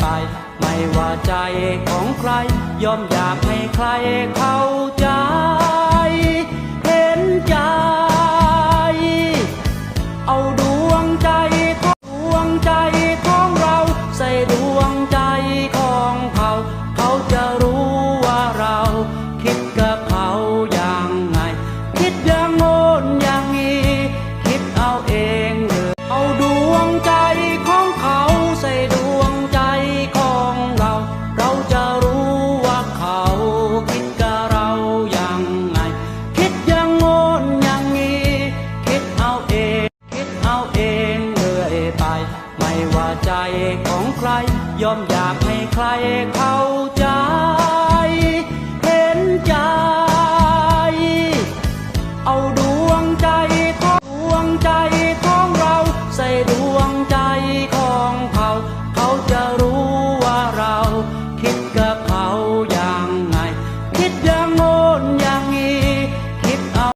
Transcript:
ไป ไม่ว่าใจของใคร ยอมอยากให้ใครเข้า ว่าใจของใคร ยอมอยากให้ใครเข้าใจ เห็นใจ เอาดู